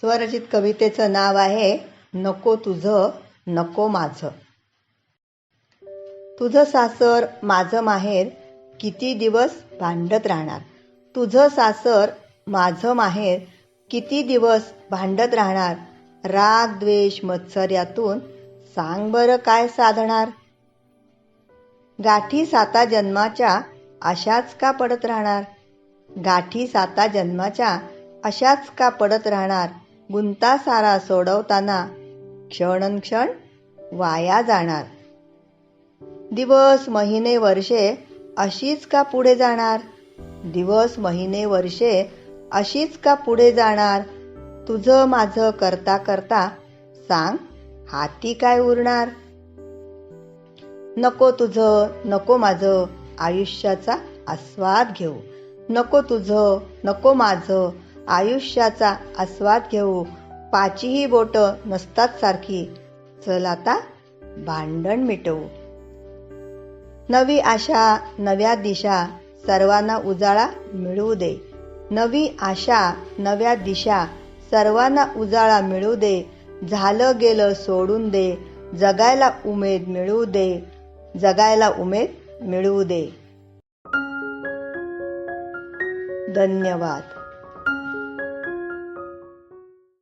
स्वरचित कवितेचं नाव आहे नको तुझं नको माझं. तुझं सासर माझं माहेर किती दिवस भांडत राहणार? तुझं सासर माझं माहेर किती दिवस भांडत राहणार? राग द्वेष मत्सर यातून सांग बरं काय साधणार? गाठी साता जन्माच्या अशाच का पडत राहणार? गाठी साता जन्माच्या अशाच का पडत राहणार? गुंता सारा सोडवताना क्षण क्षण वाया जाणार. दिवस महिने वर्षे अशीच का पुढे जाणार? दिवस महिने वर्षे अशीच का पुढे जाणार? तुझं माझं करता करता सांग हाती काय उरणार? नको तुझं नको माझं आयुष्याचा आस्वाद घेऊ. नको तुझं नको माझं आयुष्याचा आस्वाद घेऊ. पाचीही बोट नसतात सारखी. चल आता भांडण मिटवू. नवी आशा नव्या दिशा सर्वांना उजाळा मिळवू दे. नवी आशा नव्या दिशा सर्वांना उजाळा मिळू दे. झालं गेलं सोडून दे. जगायला उमेद मिळवू दे. जगायला उमेद मिळवू दे. धन्यवाद.